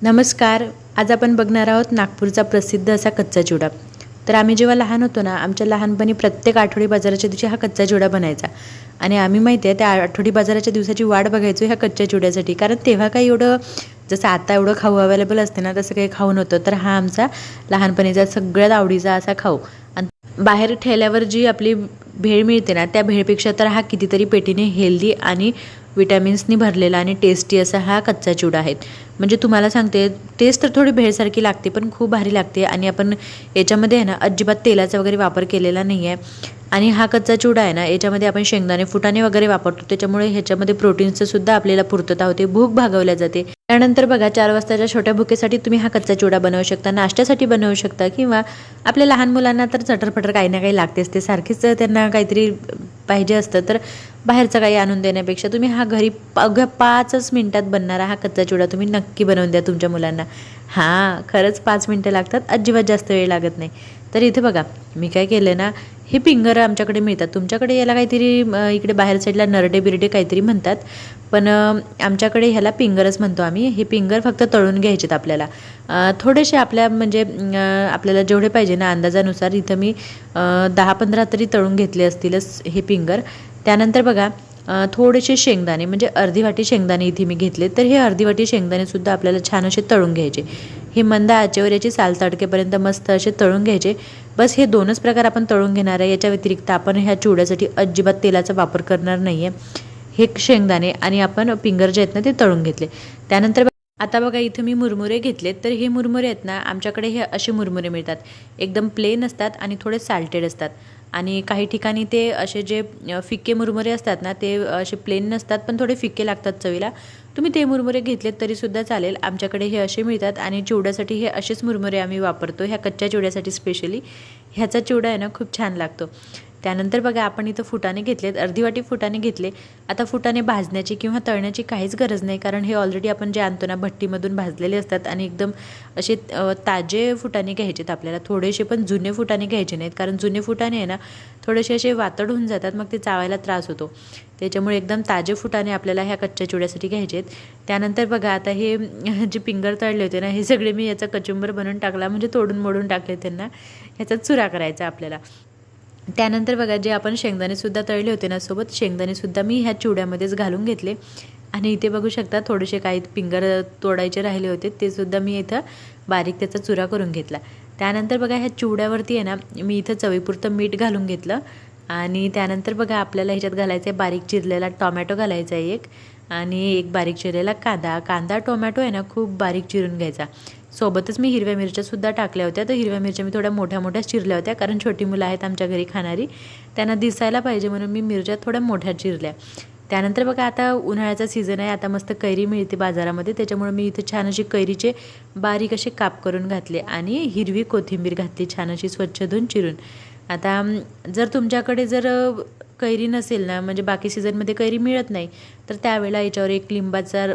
नमस्कार. आज आपण बघणार आहोत नागपूरचा प्रसिद्ध असा कच्चा चिवडा. तर आम्ही जेव्हा लहान होतो ना आमच्या लहानपणी प्रत्येक आठवडी बाजाराच्या दिवशी हा कच्चा चिवडा बनायचा. आणि आम्ही माहिती आहे त्या आठवडी बाजाराच्या दिवसाची वाट बघायचो ह्या कच्च्या चिवड्यासाठी. कारण तेव्हा काही एवढं जसं आता एवढं खाऊ अवेलेबल असते ना तसं काही खाऊ नव्हतं. तर हा आमचा लहानपणीचा सगळ्यात आवडीचा असा खाऊ. आणि बाहेर ठेल्यावर जी आपली भेळ मिळते ना त्या भेळपेक्षा तर हा कितीतरी पेटीने हेल्दी आणि विटॅमिन्सनी भरलेला आणि टेस्टी असा हा कच्चा चिवडा आहे. म्हणजे तुम्हाला सांगते टेस्ट तर थोडी भेळसारखी लागते पण खूप भारी लागते आणि आपण याच्यामध्ये आहे ना अजिबात तेलाचा वगैरे वापर केलेला नाही आहे आणि हा कच्चा चिवडा आहे ना याच्यामध्ये आपण शेंगदाणे फुटाणे वगैरे वापरतो त्याच्यामुळे ह्याच्यामध्ये प्रोटीन्सचं सुद्धा आपल्याला पूर्तता होते भूक भागवल्या जाते. त्यानंतर बघा चार वाजताच्या छोट्या भुकेसाठी तुम्ही हा कच्चा चिवडा बनवू शकता नाश्त्यासाठी बनवू शकता किंवा आपल्या लहान मुलांना तर चटरपटर काही ना काही लागतेच. ते सारखीच त्यांना काहीतरी पाहिजे असतं. तर बाहेरचं काही आणून देण्यापेक्षा तुम्ही हा घरी अवघ्या पाचच मिनटात बनणारा हा कच्चा चिवडा तुम्ही नक्की बनवून द्या तुमच्या मुलांना. हां खरंच पाच मिनटं लागतात अजिबात जास्त वेळ लागत नाही. तर इथे बघा मी काय केलं ना हे पिंगर आमच्याकडे मिळतात. तुमच्याकडे याला काहीतरी इकडे बाहेर साईडला नरडे बिरडे काहीतरी म्हणतात. पण आमच्याकडे ह्याला पिंगरच म्हणतो आम्ही. हे पिंगर फक्त तळून घ्यायचेत आपल्याला. थोडेसे आपल्या म्हणजे आपल्याला जेवढे पाहिजे ना अंदाजानुसार इथं मी दहा पंधरा तरी तळून घेतले असतीलच हे पिंगर. त्यानंतर बघा थोडेसे शेंगदाणे म्हणजे अर्धी वाटी शेंगदाणे इथे मी घेतले तर हे अर्धी वाटी शेंगदाणेसुद्धा आपल्याला छान असे तळून घ्यायचे. हे मंद आचेवर याची साल तडकेपर्यंत मस्त असे तळून घ्यायचे. बस हे दोनच प्रकार आपण तळून घेणार आहे. याच्या व्यतिरिक्त आपण ह्या चिवड्यासाठी अजिबात तेलाचा वापर करणार नाही आहे हे शेंगदाणे आणि आपण पिंगर जे आहेत ना ते तळून घेतले. त्यानंतर बघा- आता बघा इथं मी मुरमुरे घेतलेत तर हे मुरमुरे आहेत ना आमच्याकडे हे असे मुरमुरे मिळतात. एकदम प्लेन असतात आणि थोडे साल्टेड असतात. आणि काही ठिकाणी ते असे जे फिके फिक्के मुरमुरे असतात ना ते असे प्लेन नसतात पण थोडे फिक्के लागतात चवीला. तुम्ही ते मुरमुरे घेतलेत तरीसुद्धा चालेल. आमच्याकडे हे असे मिळतात आणि चिवड्यासाठी हे असेच मुरमुरे आम्ही वापरतो. ह्या कच्च्या चिवड्यासाठी स्पेशली ह्याचा चिवडा आहे ना खूप छान लागतो. त्यानंतर बघा आपण इथं फुटाने घेतलेत. अर्धी वाटी फुटाने घेतले. आता फुटाने भाजण्याची किंवा तळण्याची काहीच गरज नाही कारण हे ऑलरेडी आपण जे आणतो ना भट्टीमधून भाजलेले असतात आणि एकदम असे ताजे ताजे घ्यायचे घ्यायचेत आपल्याला. थोडेसे पण जुने फुटाने घ्यायचे नाहीत कारण जुने फुटाने आहे ना थोडेसे असे वातड होऊन जातात मग ते चावायला त्रास होतो. त्याच्यामुळे एकदम ताजे फुटाने आपल्याला ह्या कच्च्या चिवड्यासाठी घ्यायचे आहेत त्यानंतर बघा आता हे जे पिंगर तळले होते ना हे सगळे मी याचा कचुंबर बनवून टाकला म्हणजे तोडून मोडून टाकले त्यांना ह्याचा चुरा करायचा आपल्याला. त्यानंतर बघा जे आपण शेंगदाणेसुद्धा तळले होते ना सोबत शेंगदाणेसुद्धा मी ह्या चिवड्यामध्येच घालून घेतले. आणि इथे बघू शकता थोडेसे काही पिंगर तोडायचे राहिले होते ते सुद्धा मी इथं बारीक त्याचा चुरा करून घेतला. त्यानंतर बघा ह्या चिवड्यावरती आहे ना मी इथं चवीपुरतं मीठ घालून घेतलं. आणि त्यानंतर बघा आपल्याला ह्याच्यात घालायचं आहे बारीक चिरलेला टॉमॅटो घालायचा आहे एक. आणि एक बारीक चिरलेला कांदा. कांदा टोमॅटो आहे ना खूप बारीक चिरून घ्यायचा. सोबतच मी हिरव्या मिरच्यासुद्धा टाकल्या होत्या. तर हिरव्या मिरच्या मी थोड्या मोठ्या मोठ्या चिरल्या होत्या कारण छोटी मुलं आहेत आमच्या घरी खाणारी. त्यांना दिसायला पाहिजे म्हणून मी मिरच्या थोड्या मोठ्या चिरल्या. त्यानंतर बघा आता उन्हाळ्याचा सीझन आहे आता मस्त कैरी मिळते बाजारामध्ये त्याच्यामुळे मी इथे छान अशी कैरीचे बारीक असे काप करून घातले आणि हिरवी कोथिंबीर घातली छान अशी स्वच्छ धुवून चिरून. आता जर तुमच्याकडे जर कैरी नसेल ना म्हणजे बाकी सीझनमध्ये कैरी मिळत नाही तर त्यावेळेला याच्यावर एक लिंबाचा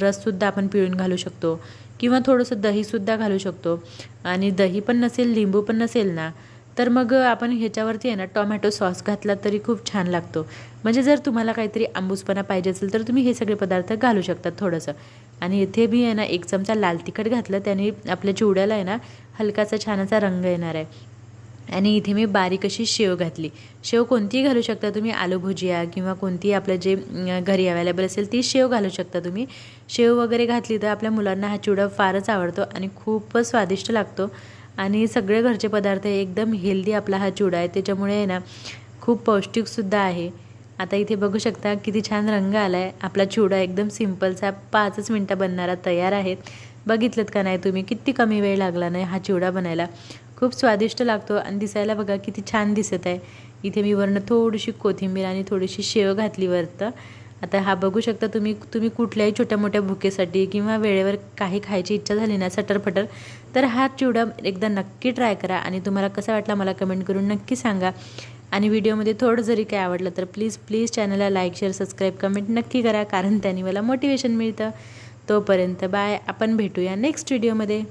रससुद्धा आपण पिळून घालू शकतो. किंवा थोडंसं दहीसुद्धा घालू शकतो. आणि दही पण नसेल लिंबू पण नसेल ना तर मग आपण ह्याच्यावरती आहे ना टोमॅटो सॉस घातला तरी खूप छान लागतो. म्हणजे जर तुम्हाला काहीतरी आंबूसपणा पाहिजे असेल तर तुम्ही हे सगळे पदार्थ घालू शकतात थोडंसं. आणि इथे बी आहे ना एक चमचा लाल तिखट घातलं त्याने आपल्या चिवड्याला आहे ना हलकासा छानाचा रंग येणार आहे. आणि इथे मी बारीक अशी शेव घातली. शेव कोणतीही घालू शकता तुम्ही आलू भुजिया किंवा कोणतीही आपलं जे घरी अवेलेबल असेल ती शेव घालू शकता तुम्ही. शेव वगैरे घातली तर आपल्या मुलांना हा चिवडा फारच आवडतो आणि खूपच स्वादिष्ट लागतो. आणि सगळे घरचे पदार्थ एकदम हेल्दी आपला हा चिवडा आहे त्याच्यामुळे आहे ना खूप पौष्टिकसुद्धा आहे. आता इथे बघू शकता किती छान रंग आला आहे आपला चिवडा एकदम सिम्पलचा पाचच मिनटं बनणारा तयार आहेत बघितलं का नाही तुम्ही? किती कमी वेळ लागला नाही हा चिवडा बनायला. खूप स्वादिष्ट लागतो आणि दिसायला बघा किती छान दिसत आहे. इथे मी वरनं थोडीशी कोथिंबीर आणि थोडीशी शेव घातली वरतं. आता हा बघू शकता तुम्ही तुम्ही कुठल्याही छोट्या मोठ्या भुकेसाठी किंवा वेळेवर काही खायची इच्छा झाली ना सटरफटर तर हा चिवडा एकदा नक्की ट्राय करा आणि तुम्हाला कसा वाटला मला कमेंट करून नक्की सांगा. आणि व्हिडिओमध्ये थोडं जरी काय आवडलं तर प्लीज प्लीज चॅनलला लाईक शेअर सबस्क्राईब कमेंट नक्की करा कारण त्याने मला मोटिवेशन मिळतं. तोपर्यंत बाय आपण भेटूया नेक्स्ट व्हिडिओमध्ये.